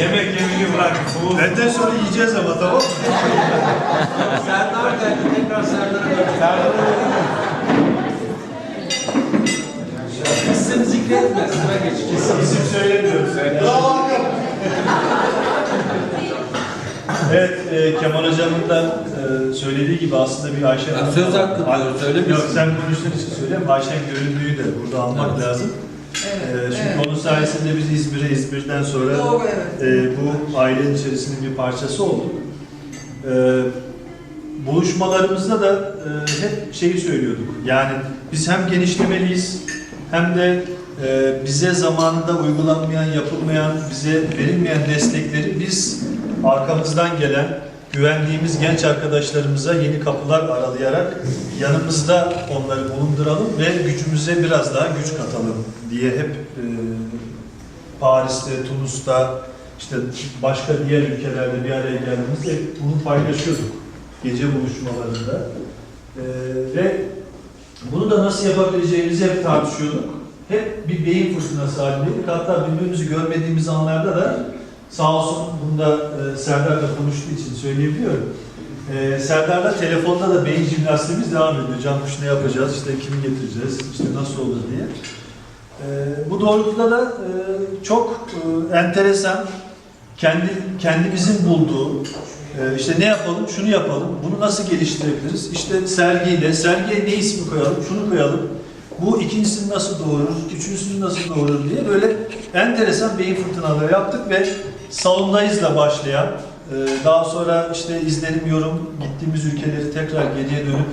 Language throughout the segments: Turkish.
Yemek yemeyi bırak. Benden sonra yiyeceğiz ama tamam mı? Serdar geldi. Tekrar Serdar'a dön. İsim zikretme. Sıra geç. İsim söylemiyoruz. Bravo Hakan. Evet, e, Kemal Hocam'ın da e, söylediği gibi aslında bir Ayşe Ya söz hakkı diyoruz, öyle mi? Yok, sen konuştuğun için söyleyeyim. Ayşen göründüğü de burada almak Evet. lazım. Evet, çünkü evet. onun sayesinde biz İzmir'e, İzmir'den sonra Doğru, evet. e, bu ailenin içerisinin bir parçası olduk. E, buluşmalarımızda da e, hep şeyi söylüyorduk. Yani biz hem genişlemeliyiz hem de e, bize zamanında uygulanmayan, yapılmayan, bize verilmeyen destekleri biz arkamızdan gelen güvendiğimiz genç arkadaşlarımıza yeni kapılar aralayarak yanımızda onları bulunduralım ve gücümüze biraz daha güç katalım diye hep e, Paris'te, Tunus'ta, işte başka diğer ülkelerde bir araya geldiğimizde bunu paylaşıyorduk gece buluşmalarında. Ee, ve bunu da nasıl yapabileceğimizi hep tartışıyorduk. Hep bir beyin fırtınası halindeydik. Hatta birbirimizi görmediğimiz anlarda da sağ olsun bunda e, Serdar da konuştuğu için söyleyebiliyorum. E, Serdar'la telefonda da beyin jimnastiğimiz devam ediyor. Canmış ne yapacağız, işte kimi getireceğiz, işte nasıl olur diye. E, bu doğrultuda da e, çok e, enteresan, kendi kendimizin bulduğu, e, işte ne yapalım, şunu yapalım, bunu nasıl geliştirebiliriz? İşte sergiyle, sergiye ne ismi koyalım, şunu koyalım, bu ikincisini nasıl doğurur, üçüncüsünü nasıl doğurur diye böyle enteresan beyin fırtınaları yaptık ve salondayızla başlayan, e, daha sonra işte izlenim yorum, gittiğimiz ülkeleri tekrar geriye dönüp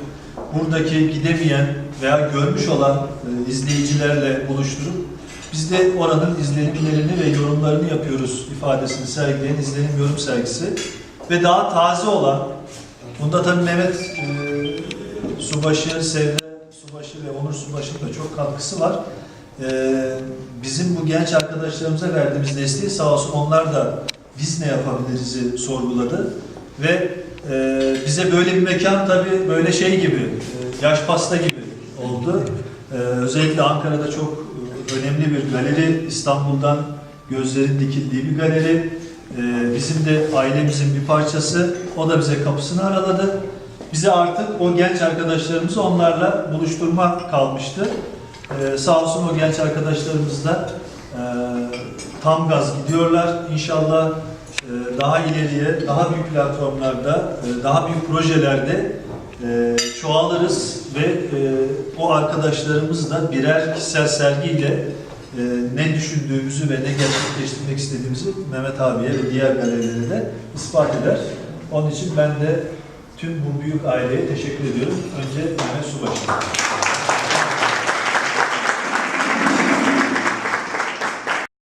buradaki gidemeyen veya görmüş olan e, izleyicilerle buluşturup biz de oranın izlenimlerini ve yorumlarını yapıyoruz ifadesini sergileyen izlenim yorum sergisi ve daha taze olan bunda tabii Mehmet e, Subaşı, Sevde Subaşı ve Onur Subaşı'nın da çok katkısı var. E, bizim bu genç arkadaşlarımıza verdiğimiz desteği sağ olsun onlar da biz ne yapabiliriz'i sorguladı ve e, bize böyle bir mekan tabii böyle şey gibi, e, yaş pasta gibi oldu. E, özellikle Ankara'da çok e, önemli bir galeri, İstanbul'dan gözlerin dikildiği bir galeri. E, bizim de ailemizin bir parçası. O da bize kapısını araladı. Bize artık o genç arkadaşlarımızı onlarla buluşturma kalmıştı. E, sağ olsun o genç arkadaşlarımız da e, tam gaz gidiyorlar. İnşallah e, daha ileriye, daha büyük platformlarda, e, daha büyük projelerde e, çoğalırız ve e, o arkadaşlarımızla birer kişisel sergiyle e, ne düşündüğümüzü ve ne gerçekleştirmek istediğimizi Mehmet abiye ve diğer galerilere de ispat eder. Onun için ben de tüm bu büyük aileye teşekkür ediyorum. Önce Mehmet Subaşı.